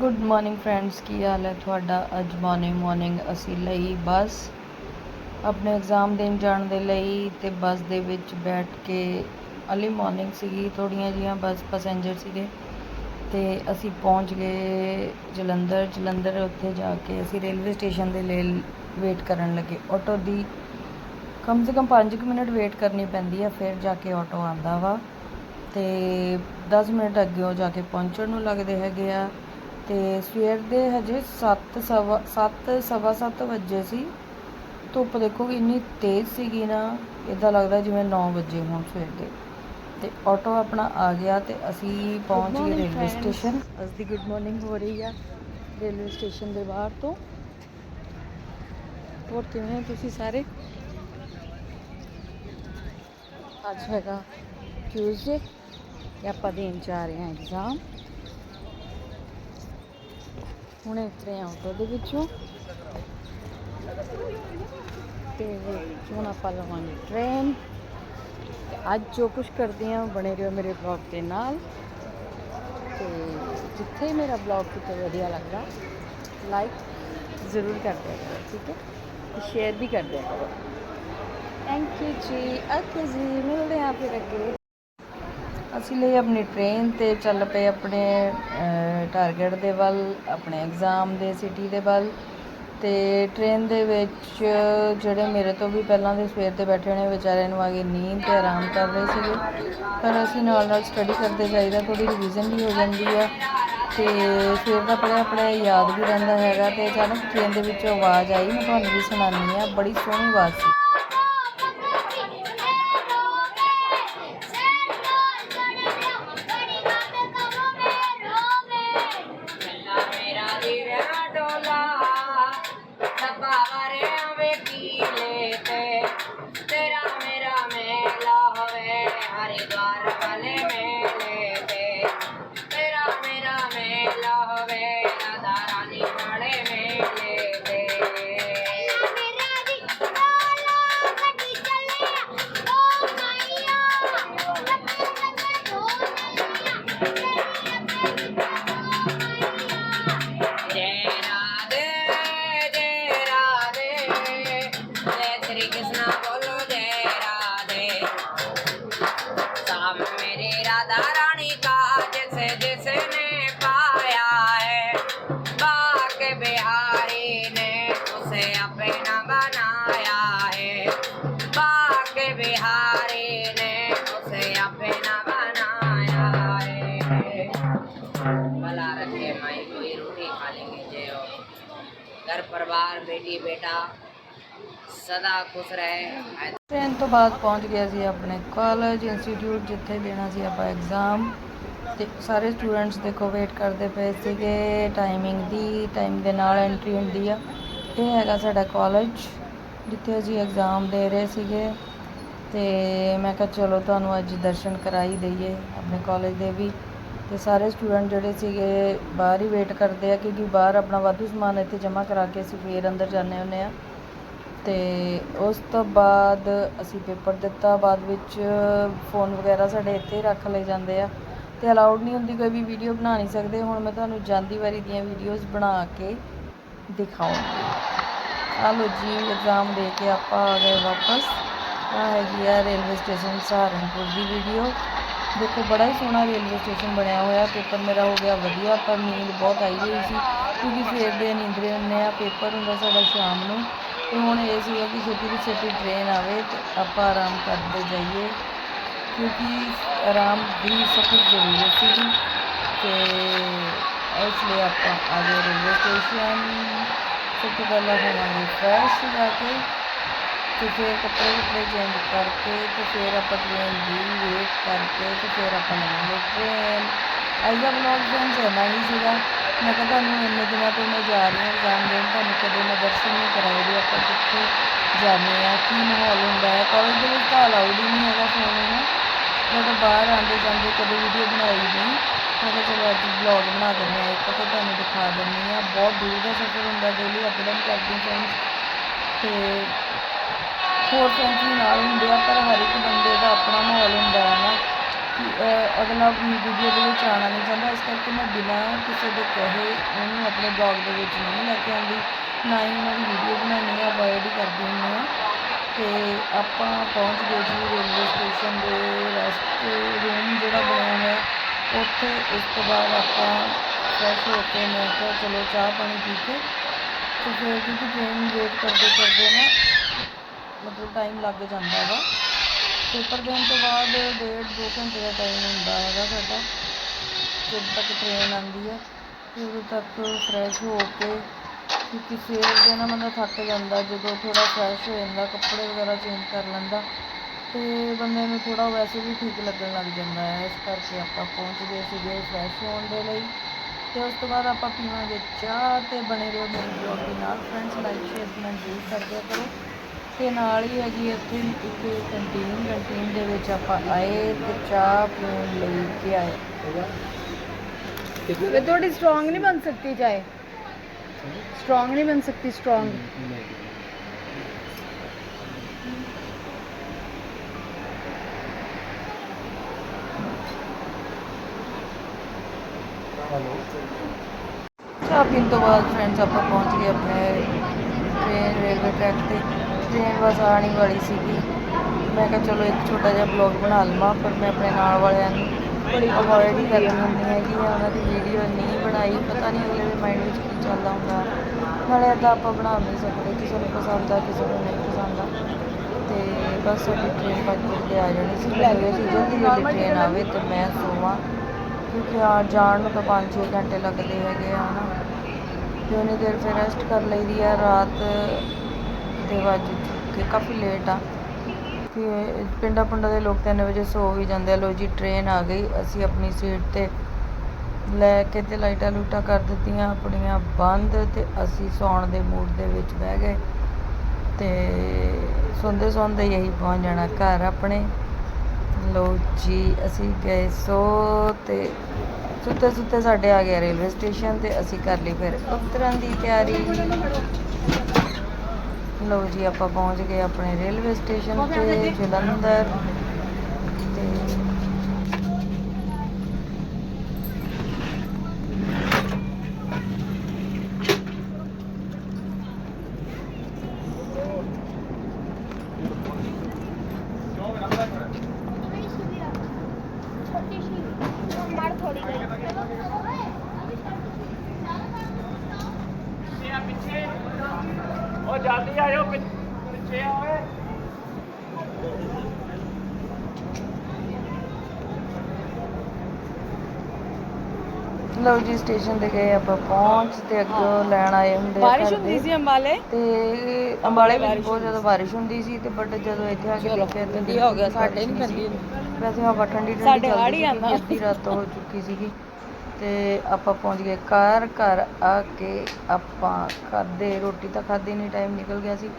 Good morning friends ਕੀ ਹਾਲ ਹੈ ਤੁਹਾਡਾ? ਅੱਜ ਮਾਰਨਿੰਗ ਮਾਰਨਿੰਗ ਅਸੀਂ ਲਈ ਬੱਸ। ਆਪਣੇ ਐਗਜ਼ਾਮ ਦੇਣ ਜਾਣ ਦੇ ਲਈ ਤੇ ਬੱਸ ਦੇ ਵਿੱਚ ਬੈਠ ਕੇ ਅਰਲੀ ਮਾਰਨਿੰਗ ਸੀਗੀ ਥੋੜੀਆਂ ਜੀਆਂ ਬੱਸ ਪੈਸੇਂਜਰ ਸੀਗੇ। ਤੇ ਅਸੀਂ ਪਹੁੰਚ ਗਏ ਜਲੰਧਰ। ਜਲੰਧਰ ਉੱਥੇ ਜਾ ਕੇ ਅਸੀਂ ਰੇਲਵੇ ਸਟੇਸ਼ਨ ਦੇ ਲਈ ਵੇਟ ਕਰਨ ਲੱਗੇ। ਆਟੋ ਦੀ ਕਮ ਸੇ ਕਮ 5 ਮਿੰਟ ਵੇਟ ਕਰਨੀ ਪੈਂਦੀ ਆ, ਫਿਰ ਜਾ ਕੇ ਆਟੋ ਆਂਦਾ ਵਾ। ਤੇ 10 ਮਿੰਟ ਅੱਗੇ ਉਹ ਜਾ ਕੇ ਪਹੁੰਚਣ ਨੂੰ ਲੱਗਦੇ ਹੈਗੇ ਆ। ਤੇ ਸਵੇਰ ਦੇ ਹਜੇ 7 ਸਵਾ 7 ਸਵਾ 7 ਵਜੇ ਸੀ। ਧੁੱਪ ਦੇਖੋ ਇੰਨੀ ਤੇਜ਼ ਸੀਗੀ ਨਾ ਇਦਾਂ ਲੱਗਦਾ ਜਿਵੇਂ 9 ਵਜੇ ਹੋਣ ਸਵੇਰ ਦੇ। ਤੇ ਆਟੋ ਆਪਣਾ ਆ ਗਿਆ ਤੇ ਅਸੀਂ ਪਹੁੰਚ ਗਏ ਰੇਲਵੇ ਸਟੇਸ਼ਨ। ਅੱਜ ਦੀ ਗੁੱਡ ਮਾਰਨਿੰਗ ਹੋ ਰਹੀ ਆ ਰੇਲਵੇ ਸਟੇਸ਼ਨ ਦੇ ਬਾਹਰ ਤੋਂ। ਹੋਰ ਕਿਵੇਂ ਤੁਸੀਂ ਸਾਰੇ? ਅੱਜ ਹੈਗਾ ਟਿਊਜ਼ਡੇ ਆਪਾਂ ਦੇਣ ਜਾ ਰਹੇ ਹਾਂ ਐਗਜ਼ਾਮ ਹੁਣ ਉਤਰੇ ਆਟੋ ਦੇ ਵਿੱਚੋਂ। ਤੇ ਹੁਣ ਆਪਾਂ ਲਵਾਂਗੇ ਟ੍ਰੇਨ ਤੇ ਅੱਜ ਜੋ ਕੁਝ ਕਰਦੇ ਹਾਂ ਬਣੇ ਰਹੋ ਮੇਰੇ ਬਲੌਗ ਦੇ ਨਾਲ। ਤੇ ਜਿੱਥੇ ਮੇਰਾ ਬਲੌਗ ਕਿਤੇ ਵਧੀਆ ਲੱਗਦਾ ਲਾਈਕ ਜ਼ਰੂਰ ਕਰ ਦਿਆ ਕਰੋ, ਠੀਕ ਹੈ? ਤੇ ਸ਼ੇਅਰ ਵੀ ਕਰ ਦਿਆ ਕਰੋ। ਥੈਂਕ ਯੂ ਜੀ। ਓਕੇ ਜੀ, ਮਿਲਦੇ ਹਾਂ ਫਿਰ ਅੱਗੇ। ਅਸੀਂ ਲਈ ਆਪਣੀ ਟ੍ਰੇਨ ਤੇ ਚੱਲ ਪਏ ਆਪਣੇ ਟਾਰਗੇਟ ਦੇ ਵੱਲ, ਆਪਣੇ ਐਗਜ਼ਾਮ ਦੇ ਸਿਟੀ ਦੇ ਵੱਲ। ਤੇ ਟ੍ਰੇਨ ਦੇ ਵਿੱਚ ਜਿਹੜੇ ਮੇਰੇ ਤੋਂ ਵੀ ਪਹਿਲਾਂ ਦੇ ਸਵੇਰ ਦੇ ਬੈਠੇ ਨੇ ਵਿਚਾਰਿਆਂ ਨੂੰ ਆ ਆਗੇ ਨੀਂਦ ਤੇ ਆਰਾਮ ਕਰ ਰਹੇ ਸੀਗੇ। ਪਰ ਅਸੀਂ ਨਾਲ ਨਾਲ ਸਟੱਡੀ ਕਰਦੇ ਜਾਈਦਾ ਥੋੜੀ ਰਿਵੀਜ਼ਨ ਵੀ ਹੋ ਜਾਂਦੀ ਆ। ਤੇ ਫਿਰ ਦਾ ਆਪਣੇ ਆਪਣੇ ਯਾਦ ਵੀ ਰਹਿੰਦਾ ਹੈਗਾ ਤੇ ਅਚਾਨਕ ਟ੍ਰੇਨ ਦੇ ਵਿੱਚੋਂ ਆਵਾਜ਼ ਆਈ, ਮੈਂ ਤੁਹਾਨੂੰ ਵੀ ਸੁਣਾਉਂਦੀ ਆ ਬੜੀ ਸੋਹਣੀ ਆਵਾਜ਼ ਸੀ। बिहारी ने उसे अपना बनाया है बाग बिहारी ने उसे अपना बनाया है भला रखे माई कोई रोटी खा लेंगे जय हो घर परिवार बेटी बेटा सदा खुश रहे ਟ੍ਰੇਨ ਤੋਂ ਬਾਅਦ ਪਹੁੰਚ ਗਏ ਸੀ ਆਪਣੇ ਕਾਲਜ ਇੰਸਟੀਚਿਊਟ ਜਿੱਥੇ ਦੇਣਾ ਸੀ ਆਪਾਂ ਐਗਜ਼ਾਮ ਤੇ ਸਾਰੇ ਸਟੂਡੈਂਟਸ ਦੇਖੋ ਵੇਟ ਕਰਦੇ ਪਏ ਸੀਗੇ ਟਾਈਮਿੰਗ ਦੀ ਟਾਈਮ ਦੇ ਨਾਲ ਐਂਟਰੀ ਹੁੰਦੀ ਆ। ਇਹ ਹੈਗਾ ਸਾਡਾ ਕਾਲਜ ਜਿੱਥੇ ਅਸੀਂ ਐਗਜ਼ਾਮ ਦੇ ਰਹੇ ਸੀਗੇ। ਤੇ ਮੈਂ ਕਿਹਾ, ਚਲੋ, ਤੁਹਾਨੂੰ ਅੱਜ ਦਰਸ਼ਨ ਕਰਾਈ ਦਈਏ ਆਪਣੇ ਕਾਲਜ ਦੇ ਵੀ। ਤੇ ਸਾਰੇ ਸਟੂਡੈਂਟ ਜਿਹੜੇ ਸੀਗੇ, ਬਾਹਰ ਹੀ ਵੇਟ ਕਰਦੇ ਆ, ਕਿਉਂਕਿ ਬਾਹਰ ਆਪਣਾ ਵਾਧੂ ਸਮਾਨ ਇੱਥੇ ਜਮ੍ਹਾਂ ਕਰਾ ਕੇ ਅਸੀਂ ਫੇਰ ਅੰਦਰ ਜਾਂਦੇ ਹੁੰਦੇ ਆ। ਤੇ ਉਸ ਤੋਂ ਬਾਅਦ ਅਸੀਂ ਪੇਪਰ ਦਿੱਤਾ, ਬਾਅਦ ਵਿੱਚ ਫੋਨ ਵਗੈਰਾ ਸਾਡੇ ਇੱਥੇ ਹੀ ਰੱਖ ਲਏ ਜਾਂਦੇ ਆ। ਤੇ ਅਲਾਉਡ ਨਹੀਂ ਹੁੰਦੀ ਕੋਈ ਵੀ ਵੀਡੀਓ ਬਣਾ ਨਹੀਂ ਸਕਦੇ। ਹੁਣ ਮੈਂ ਤੁਹਾਨੂੰ ਜਾਂਦੀ ਵਾਰੀ ਦੀਆਂ ਵੀਡੀਓਜ਼ ਬਣਾ ਕੇ ਦਿਖਾਉਂਗੀ। ਚਲੋ ਜੀ ਇਗਜ਼ਾਮ ਦੇ ਕੇ ਆਪਾਂ ਆ ਗਏ ਵਾਪਸ। ਆ ਹੈਗੀ ਆ ਰੇਲਵੇ ਸਟੇਸ਼ਨ ਸਹਾਰਨਪੁਰ ਦੀ ਵੀਡੀਓ ਦੇਖੋ, ਬੜਾ ਹੀ ਸੋਹਣਾ ਰੇਲਵੇ ਸਟੇਸ਼ਨ ਬਣਿਆ ਹੋਇਆ। ਪੇਪਰ ਮੇਰਾ ਹੋ ਗਿਆ ਵਧੀਆ, ਪਰ ਨੀਂਦ ਬਹੁਤ ਆਈ ਹੋਈ ਸੀ। ਕਿਉਂਕਿ ਸਵੇਰ ਦੇ ਨੀਂਦਰੇ ਹੁੰਦੇ ਆ ਪੇਪਰ ਹੁੰਦਾ ਸਾਡਾ ਸ਼ਾਮ ਨੂੰ। ਤੇ ਹੁਣ ਇਹ ਸੀਗਾ ਕਿ ਛੇਤੀ ਤੋਂ ਛੇਤੀ ਟ੍ਰੇਨ ਆਵੇ ਤੇ ਆਪਾਂ ਆਰਾਮ ਕਰਦੇ ਜਾਈਏ। ਕਿਉਂਕਿ ਆਰਾਮ ਦੀ ਸਖਤ ਜ਼ਰੂਰਤ ਸੀਗੀ ਤੇ ਇਸ ਲਈ ਆਪਾਂ ਆ ਗਏ ਰੇਲਵੇ ਸਟੇਸ਼ਨ ਸਭ ਤੋਂ ਪਹਿਲਾਂ ਹੋਵਾਂਗੇ ਫਰੈਸ਼ ਜਾ ਕੇ ਤੇ ਫਿਰ ਕੱਪੜੇ ਕੁਪੜੇ ਚੇਂਜ ਕਰਕੇ ਤੇ ਫਿਰ ਆਪਾਂ ਟ੍ਰੇਨ ਦੀ ਵੇਟ ਕਰਕੇ ਤੇ ਫਿਰ ਆਪਾਂ ਲਵਾਂਗੇ ਟ੍ਰੇਨ ਅੱਜ ਦਾ ਵਲੌਗ ਫਰੈਂਡਸ ਇੰਨਾ ਹੀ ਸੀਗਾ ਮੈਂ ਕਿਹਾ ਤੁਹਾਨੂੰ ਇੰਨੇ ਦਿਨਾਂ ਤੋਂ ਮੈਂ ਜਾ ਰਹੀ ਹਾਂ ਐਗਜ਼ਾਮ ਦੇਣ ਤੁਹਾਨੂੰ ਕਦੇ ਮੈਂ ਦਰਸ਼ਨ ਨਹੀਂ ਕਰਾਏ ਵੀ ਆਪਾਂ ਕਿੱਥੇ ਜਾਂਦੇ ਆ ਕੀ ਮਾਹੌਲ ਹੁੰਦਾ ਹੈ ਕਾਲਜ ਦੇ ਵਿੱਚ ਤਾਂ ਅਲਾਉਡ ਹੀ ਨਹੀਂ ਹੈਗਾ ਫੋਨ ਨਾ ਮੈਂ ਤਾਂ ਬਾਹਰ ਆਉਂਦੇ ਜਾਂਦੇ ਕਦੇ ਵੀਡੀਓ ਬਣਾਈ ਨਹੀਂ ਮੈਂ ਕਿਹਾ ਚਲੋ ਅੱਜ ਵਲੌਗ ਬਣਾ ਦਿੰਦੇ ਹਾਂ, ਇੱਕ ਤਾਂ ਤੁਹਾਨੂੰ ਦਿਖਾ ਦਿੰਦੀ ਹਾਂ। ਬਹੁਤ ਦੂਰ ਦਾ ਸਫ਼ਰ ਹੁੰਦਾ ਡੇਲੀ ਅਪ ਡਾਊਨ ਕਰਦੀ ਫਰੈਂਡਸ ਤੇ ਹੋਰ ਫਰੈਂਡਸ ਵੀ ਨਾਲ ਹੁੰਦੇ ਆ, ਪਰ ਹਰ ਇੱਕ ਬੰਦੇ ਦਾ ਆਪਣਾ ਮਾਹੌਲ ਹੁੰਦਾ ਹੈ ਨਾ ਕਿ ਅਗਲਾ ਵੀਡੀਓ ਦੇ ਵਿੱਚ ਆਉਣਾ ਨਹੀਂ ਚਾਹੁੰਦਾ। ਇਸ ਕਰਕੇ ਮੈਂ ਬਿਨਾਂ ਕਿਸੇ ਦੇ ਕਹੇ ਉਹਨੂੰ ਆਪਣੇ ਬਲੌਗ ਦੇ ਵਿੱਚ ਨਹੀਂ ਲੈ ਕੇ ਆਉਂਦੀ। ਨਾ ਹੀ ਉਹਨਾਂ ਦੀ ਵੀਡੀਓ ਬਣਾਉਣੀ ਆ ਅਵੋਇਡ ਹੀ ਕਰਦੀ ਹੁੰਦੀ ਹਾਂ। ਅਤੇ ਆਪਾਂ ਪਹੁੰਚ ਗਏ ਜੀ ਰੇਲਵੇ ਸਟੇਸ਼ਨ ਦੇ ਰੈਸਟ ਰੂਮ ਜਿਹੜਾ ਬਣਿਆ ਹੋਇਆ ਉੱਥੇ ਉਸ ਤੋਂ ਬਾਅਦ ਆਪਾਂ ਫਰੈਸ਼ ਹੋ ਕੇ ਮੈਂ ਕਿਹਾ ਚਲੋ ਚਾਹ ਪਾਣੀ ਪੀ ਕੇ ਤੇ ਫਿਰ ਕਿਉਂਕਿ ਟ੍ਰੇਨ ਵੇਟ ਕਰਦੇ ਕਰਦੇ ਨਾ ਮਤਲਬ ਟਾਈਮ ਲੱਗ ਜਾਂਦਾ ਵਾ। ਪੇਪਰ ਦੇਣ ਤੋਂ ਬਾਅਦ ਡੇਢ ਦੋ ਘੰਟੇ ਦਾ ਟਾਈਮ ਹੁੰਦਾ ਹੈਗਾ ਸਾਡਾ, ਜਦੋਂ ਤੱਕ ਟ੍ਰੇਨ ਆਉਂਦੀ ਹੈ ਤੇ ਉਦੋਂ ਤੱਕ ਫਰੈਸ਼ ਹੋ ਕੇ ਕਿਉਂਕਿ ਸਵੇਰ ਦੇ ਨਾ ਬੰਦਾ ਥੱਕ ਜਾਂਦਾ ਜਦੋਂ ਥੋੜਾ ਫਰੈਸ਼ ਹੋ ਜਾਂਦਾ ਕੱਪੜੇ ਵਗੈਰਾ ਚੇਂਜ ਕਰ ਲੈਂਦਾ ਤੇ ਬੰਦੇ ਨੂੰ ਥੋੜਾ ਵੈਸੇ ਵੀ ਠੀਕ ਲੱਗਣ ਲੱਗ ਜਾਂਦਾ ਹੈ ਇਸ ਕਰਕੇ ਆਪਾਂ ਪਹੁੰਚ ਗਏ ਸੀਗੇ ਫਰੈਸ਼ ਹੋਣ ਦੇ ਲਈ ਤੇ ਉਸ ਤੋਂ ਬਾਅਦ ਆਪਾਂ ਪੀਵਾਂਗੇ ਚਾਹ ਤੇ ਬਣੇ ਰਹੋ ਮੇਰੇ ਬਲੌਗ ਦੇ ਨਾਲ ਫਰੈਂਡਸ ਲਾਈਕ ਸ਼ੇਅਰ ਕਮੈਂਟ ਜ਼ਰੂਰ ਕਰਦਿਆ ਕਰੋ ਤੇ ਨਾਲ ਹੀ ਹੈਗੀ ਇੱਥੇ ਇੱਕ ਕੰਟੀਨ ਕੰਟੀਨ ਦੇ ਵਿੱਚ ਆਪਾਂ ਆਏ ਤੇ ਚਾਹ ਪੀਣ ਲਈ ਕੇ ਆਏ ये थोड़ी स्ट्रांग नहीं बन सकती चाय स्ट्रांग नहीं बन सकती स्ट्रांग ਚਾਹ ਪੀਣ ਤੋਂ ਬਾਅਦ ਫਰੈਂਡਸ ਆਪਾਂ ਪਹੁੰਚ ਗਏ ਆਪਣੇ ਟ੍ਰੇਨ ਰੇਲਵੇ ਟਰੈਕ ਤੇ ਟ੍ਰੇਨ ਬਸ ਆਉਣੀ ਵਾਲੀ ਸੀਗੀ ਮੈਂ ਕਿਹਾ ਚਲੋ ਇੱਕ ਛੋਟਾ ਜਿਹਾ ਬਲੌਗ ਬਣਾ ਲਵਾਂ ਪਰ ਮੈਂ ਆਪਣੇ ਨਾਲ ਵਾਲਿਆਂ ਨੂੰ ਬੜੀ ਅਵੋਇਡ ਹੀ ਕਰਦੀ ਹੁੰਦੀ ਹੈਗੀ ਆ, ਉਹਨਾਂ ਦੀ ਵੀਡੀਓ ਨਹੀਂ ਬਣਾਈ, ਪਤਾ ਨਹੀਂ ਅਗਲੇ ਦੇ ਮਾਈਂਡ ਵਿੱਚ ਕੀ ਚੱਲਦਾ ਹੁੰਦਾ ਨਾਲੇ ਇੱਦਾਂ ਆਪਾਂ ਬਣਾ ਨਹੀਂ ਸਕਦੇ, ਕਿਸੇ ਨੂੰ ਪਸੰਦ ਆ, ਕਿਸੇ ਨੂੰ ਨਹੀਂ ਪਸੰਦ ਆ। ਤੇ ਬਸ ਸਾਡੀ ਟ੍ਰੇਨ ਪੰਜ ਵਜੇ ਆ ਜਾਣੀ ਸੀ ਮੈਂ ਕਿਹਾ ਸੀ ਜਲਦੀ ਜਲਦੀ ਟ੍ਰੇਨ ਆਵੇ ਤੇ ਮੈਂ ਸੋਵਾਂ। ਕਿਉਂਕਿ ਆ ਜਾਣ ਨੂੰ ਤਾਂ 5-6 ਘੰਟੇ ਲੱਗਦੇ ਹੈਗੇ ਆ ਨਾ ਤੇ ਉਹਨੇ ਦੇਰ ਫਿਰ ਰੈਸਟ ਕਰ ਲਈਦੀ ਆ, ਰਾਤ ਦੇ ਵੱਜ ਚੁੱਕੇ, ਕਾਫੀ ਲੇਟ ਆ। ਕਿ ਪਿੰਡਾਂ ਪਿੰਡਾਂ ਦੇ ਲੋਕ 3 ਵਜੇ ਸੋ ਵੀ ਜਾਂਦੇ ਆ। ਲੋ ਜੀ ਟ੍ਰੇਨ ਆ ਗਈ। ਅਸੀਂ ਆਪਣੀ ਸੀਟ ਤੇ ਲੈ ਕੇ ਤੇ ਲਾਈਟਾਂ ਲੂਟਾਂ ਕਰ ਦਿੱਤੀਆਂ, ਆਪਣੀਆਂ ਬੰਦ ਤੇ ਅਸੀਂ ਸੌਣ ਦੇ ਮੂਡ ਦੇ ਵਿੱਚ ਬਹਿ ਗਏ ਤੇ ਸੌਂਦੇ ਸੌਂਦੇ ਹੀ ਪਹੁੰਚ ਜਾਣਾ ਘਰ ਆਪਣੇ। ਲੋ ਜੀ, ਅਸੀਂ ਗਏ ਸੋ ਤੇ ਸੁੱਤੇ ਸੁੱਤੇ ਸਾਡੇ ਆ ਗਿਆ ਰੇਲਵੇ ਸਟੇਸ਼ਨ ਤੇ ਅਸੀਂ ਕਰ ਲਈ ਫਿਰ ਉਤਰਨ ਦੀ ਤਿਆਰੀ। ਲੋ ਜੀ ਆਪਾਂ ਪਹੁੰਚ ਗਏ ਆਪਣੇ ਰੇਲਵੇ ਸਟੇਸ਼ਨ ਤੇ ਜਲੰਧਰ ਤੇ ਉਹ ਜਲਦੀ ਆਇਓ ਪਿੱਛੇ ਆਓਏ ਲਓ ਜੀ ਸਟੇਸ਼ਨ ਤੇ ਗਏ ਆਪਾਂ ਪਹੁੰਚ ਤੇ ਅੱਗੋਂ ਲੈਣ ਆਏ ਹੁੰਦੇ ਬਾਰਿਸ਼ ਹੁੰਦੀ ਸੀ ਅੰਬਾਲੇ? ਤੇ ਅੰਬਾਲੇ ਵਿੱਚ ਬਹੁਤ ਜ਼ਿਆਦਾ ਬਾਰਿਸ਼ ਹੁੰਦੀ ਸੀ ਤੇ ਬਟ ਜਦੋਂ ਇੱਥੇ ਆ ਕੇ ਦੇਖਿਆ ਤਾਂ ਹੋ ਗਿਆ ਸਾਡੇ ਨਹੀਂ ਪੈਂਦੀ। ਵੈਸੇ ਹਵਾ ਠੰਡੀ ਠੰਡੀ ਸਾਡੇ ਹਾੜ ਹੀ ਆਂਦਾ। ਅੱਧੀ ਰਾਤ ਹੋ ਚੁੱਕੀ ਸੀਗੀ। ਤੇ ਆਪਾਂ ਪਹੁੰਚ ਗਏ ਘਰ ਘਰ ਆ ਕੇ ਆਪਾਂ ਖਾਦੇ ਰੋਟੀ ਤਾਂ ਖਾਦੀ ਨਹੀਂ ਟਾਈਮ ਨਿਕਲ ਗਿਆ ਸੀ।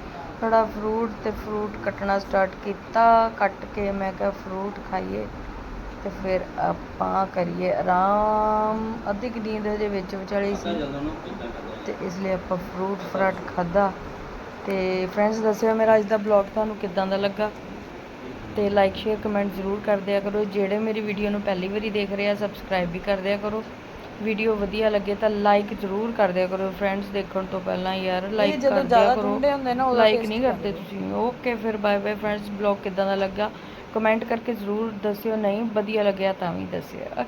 ਥੋੜਾ ਫਰੂਟ ਅਤੇ ਫਰੂਟ ਕੱਟਣਾ ਸਟਾਰਟ ਕੀਤਾ, ਕੱਟ ਕੇ ਮੈਂ ਕਿਹਾ ਫਰੂਟ ਖਾਈਏ ਅਤੇ ਫਿਰ ਆਪਾਂ ਕਰੀਏ ਆਰਾਮ। ਅੱਧੀ ਕੁ ਨੀਂਦ ਹਜੇ ਵਿੱਚ ਵਿਚਾਲੇ ਸੀ ਅਤੇ ਇਸ ਲਈ ਆਪਾਂ ਫਰੂਟ ਫਰਾਟ ਖਾਧਾ। ਤੇ ਫਰੈਂਡਸ ਦੱਸਿਓ ਮੇਰਾ ਅੱਜ ਦਾ ਬਲੌਗ ਤੁਹਾਨੂੰ ਕਿੱਦਾਂ ਦਾ ਲੱਗਾ? ਤੇ ਲਾਈਕ ਸ਼ੇਅਰ ਕਮੈਂਟ ਜ਼ਰੂਰ ਕਰ ਦਿਆ ਕਰੋ। ਜਿਹੜੇ ਮੇਰੀ ਵੀਡੀਓ ਨੂੰ ਪਹਿਲੀ ਵਾਰੀ ਦੇਖ ਰਹੇ ਆ ਸਬਸਕ੍ਰਾਈਬ ਵੀ ਕਰ ਦਿਆ ਕਰੋ। ਵੀਡੀਓ ਵਧੀਆ ਲੱਗੇ ਤਾਂ ਲਾਈਕ ਜ਼ਰੂਰ ਕਰ ਦਿਆ ਕਰੋ। ਫਰੈਂਡਸ ਦੇਖਣ ਤੋਂ ਪਹਿਲਾਂ ਯਾਰ ਲਾਈਕ ਕਰ ਦਿਆ ਕਰੋ। ਲਾਈਕ ਨਹੀਂ ਕਰਦੇ ਤੁਸੀਂ। ਓਕੇ ਫਿਰ ਬਾਏ ਬਾਏ ਫਰੈਂਡਸ ਬਲੌਗ ਕਿੱਦਾਂ ਦਾ ਲੱਗਾ? ਕਮੈਂਟ ਕਰਕੇ ਜ਼ਰੂਰ ਦੱਸਿਓ। ਨਹੀਂ ਵਧੀਆ ਲੱਗਿਆ ਤਾਂ ਵੀ ਦੱਸਿਓ।